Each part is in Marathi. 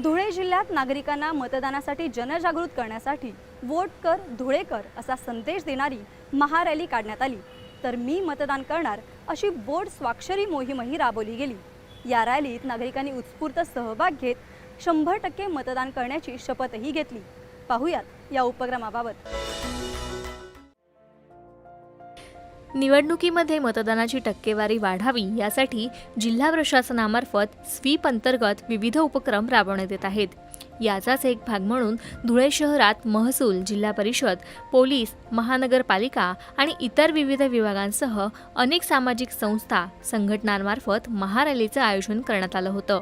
धुळे जिल्ह्यात नागरिकांना मतदानासाठी जनजागृत करण्यासाठी वोट कर धुळेकर असा संदेश देणारी महारॅली काढण्यात आली. तर मी मतदान करणार अशी बोर्ड स्वाक्षरी मोहीमही राबवली गेली. या रॅलीत नागरिकांनी उत्स्फूर्त सहभाग घेत शंभर टक्के मतदान करण्याची शपथही घेतली. पाहुयात या उपक्रमाबाबत. निवडणुकीमध्ये मतदानाची टक्केवारी वाढावी यासाठी जिल्हा प्रशासनामार्फत स्वीप अंतर्गत विविध उपक्रम राबवण्यात येत आहेत. याचाच एक भाग म्हणून धुळे शहरात महसूल जिल्हा परिषद पोलीस महानगरपालिका आणि इतर विविध विभागांसह अनेक सामाजिक संस्था संघटनांमार्फत महारॅलीचं आयोजन करण्यात आलं होतं.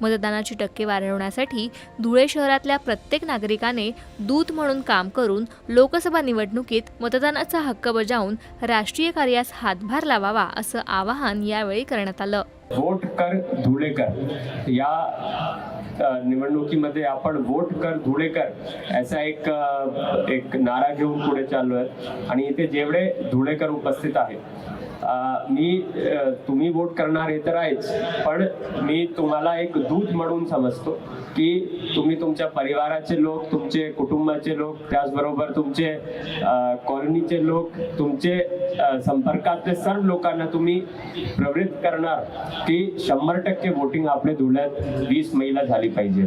मतदानाची टक्के वाढवण्यासाठी धुळे शहरातल्या प्रत्येक नागरिकाने दूत म्हणून काम करून लोकसभा निवडणुकीत मतदानाचा हक्क बजावून राष्ट्रीय कार्यास हातभार लावावा असं आवाहन यावेळी करण्यात आलं. वोट कर धुळेकर या निवडणुकीमध्ये आपण वोट कर धुळेकर असा एक एक नारा घेऊन पुढे चाललोय. आणि इथे जेवढे धुळेकर उपस्थित आहेत मी तुम्ही वोट करणार हे तर आहेच पण मी तुम्हाला एक दूत म्हणून समजतो की तुम्ही तुमच्या परिवाराचे लोक तुमचे कुटुंबाचे लोक त्याचबरोबर तुमचे कॉलनीचे लोक तुमचे संपर्कातले सर्व लोकांना तुम्ही प्रवृत्त करणार की शंभर टक्के वोटिंग आपल्या धुळ्यात वीस महिला झाली. पाहिजे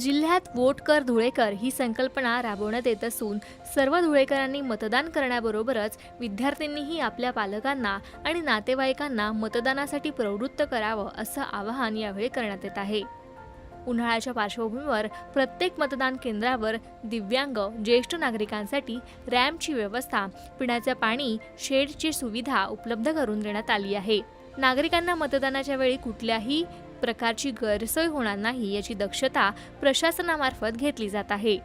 जिल्ह्यात वोट कर धुळेकर ही संकल्पना राबवण्यात येत असून सर्व धुळेकरांनी मतदान करण्याबरोबरच विद्यार्थ्यांनीही आपल्या पालकांना आणि नातेवाईकांना मतदानासाठी प्रवृत्त करावं असं आवाहन यावेळी करण्यात येत आहे. उन्हाळ्याच्या पार्श्वभूमीवर प्रत्येक मतदान केंद्रावर दिव्यांग ज्येष्ठ नागरिकांसाठी रॅम्पची व्यवस्था पिण्याचे पाणी शेडची सुविधा उपलब्ध करून देण्यात आली आहे. नागरिकांना मतदानाच्या वेळी कुठल्याही प्रकारची गैरसोय होणार नाही याची दक्षता प्रशासनामार्फत घेतली जात आहे.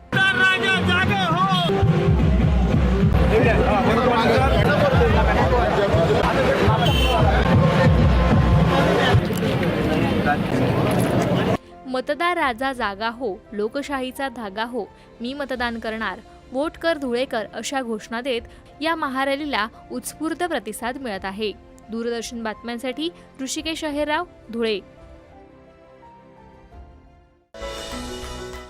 मतदार राजा जागा हो लोकशाहीचा धागा हो मी मतदान करणार वोट कर धुळेकर अशा घोषणा देत या महारॅलीला उत्स्फूर्त प्रतिसाद मिळत आहे. दूरदर्शन बातम्यांसाठी ऋषिकेश अहेराव धुळे.